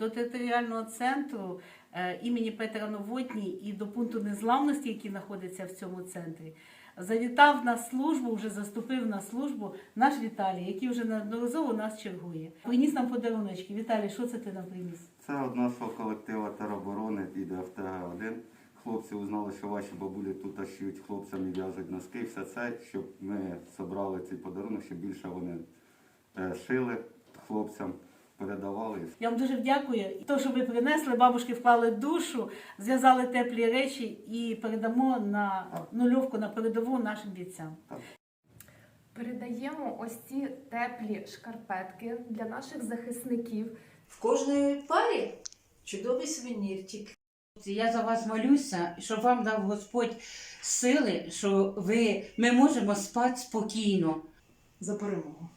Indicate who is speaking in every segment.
Speaker 1: до територіального центру е, імені Петра Новотні і до пункту незламності, який знаходиться в цьому центрі. Завітав на службу, вже заступив на службу наш Віталій, який вже неодноразово нас чергує. Приніс нам подаруночки. Віталій, що це ти нам приніс?
Speaker 2: Це від нашого колективу тероборони від ФТГ-1. Хлопці узнали, що ваші бабулі тут шиють хлопцям і в'яжуть носки. Все це, щоб ми зібрали цей подарунок, щоб більше вони е, шили хлопцям, передавали.
Speaker 1: Я вам дуже дякую. То, що ви принесли, бабушки вклали душу, зв'язали теплі речі і передамо на нульовку на передову нашим бійцям.
Speaker 3: Передаємо ось ці теплі шкарпетки для наших захисників.
Speaker 4: В кожної парі чудовий сувенірчик.
Speaker 5: Я за вас молюся, щоб вам дав Господь сили, що ви, ми можемо спати спокійно.
Speaker 6: за перемогу.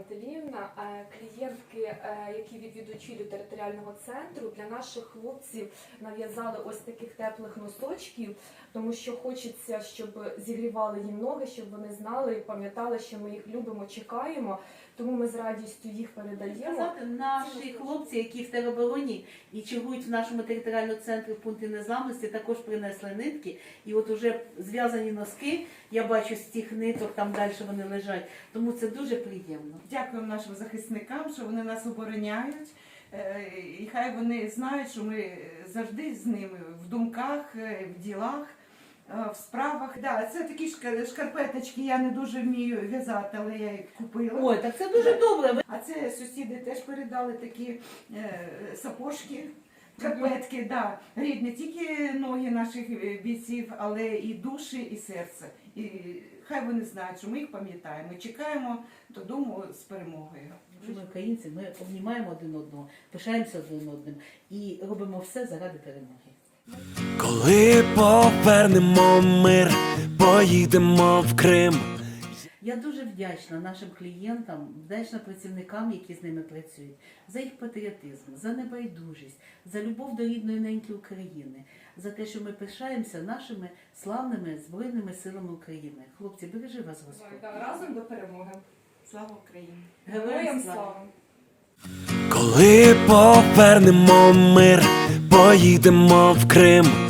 Speaker 3: Пантеліївна, е, клієнтки, е, які відвідувачі територіального центру, для наших хлопців нав'язали ось таких теплих носочків, тому що хочеться, щоб зігрівали їм ноги, щоб вони знали і пам'ятали, що ми їх любимо, чекаємо. Тому ми з радістю їх передаємо.
Speaker 1: Сказати, наші хлопці, які в теробороні і чергують в нашому територіальному центрі в пункті незламності, також принесли нитки. І от уже зв'язані носки, я бачу з цих ниток, там далі вони лежать. Тому це дуже приємно.
Speaker 6: Дякуємо нашим захисникам, що вони нас обороняють. Е, І хай вони знають, що ми завжди з ними в думках, е, в ділах, е, в справах. Да, це такі шка- шкарпеточки, я не дуже вмію в'язати, але я їх купила.
Speaker 1: Ой, так це дуже добре.
Speaker 6: А це сусіди теж передали такі сапожки. Шкарпетки, да, рідні, не тільки ноги наших е, бійців, але і душі, і серце. І хай вони знають, що ми їх пам'ятаємо. Ми чекаємо додому з перемогою.
Speaker 1: Що ми українці, ми обнімаємо один одного, пишаємося один одним і робимо все заради перемоги.
Speaker 7: Коли повернемо мир, поїдемо в Крим.
Speaker 1: Я дуже вдячна нашим клієнтам, вдячна працівникам, які з ними працюють, за їх патріотизм, за небайдужість, за любов до рідної неньки України, за те, що ми пишаємося нашими славними збройними силами України. Хлопці, бережи вас Господь.
Speaker 3: Разом до перемоги.
Speaker 6: Слава Україні!
Speaker 1: Героям слава!
Speaker 7: Коли повернемо мир, поїдемо в Крим.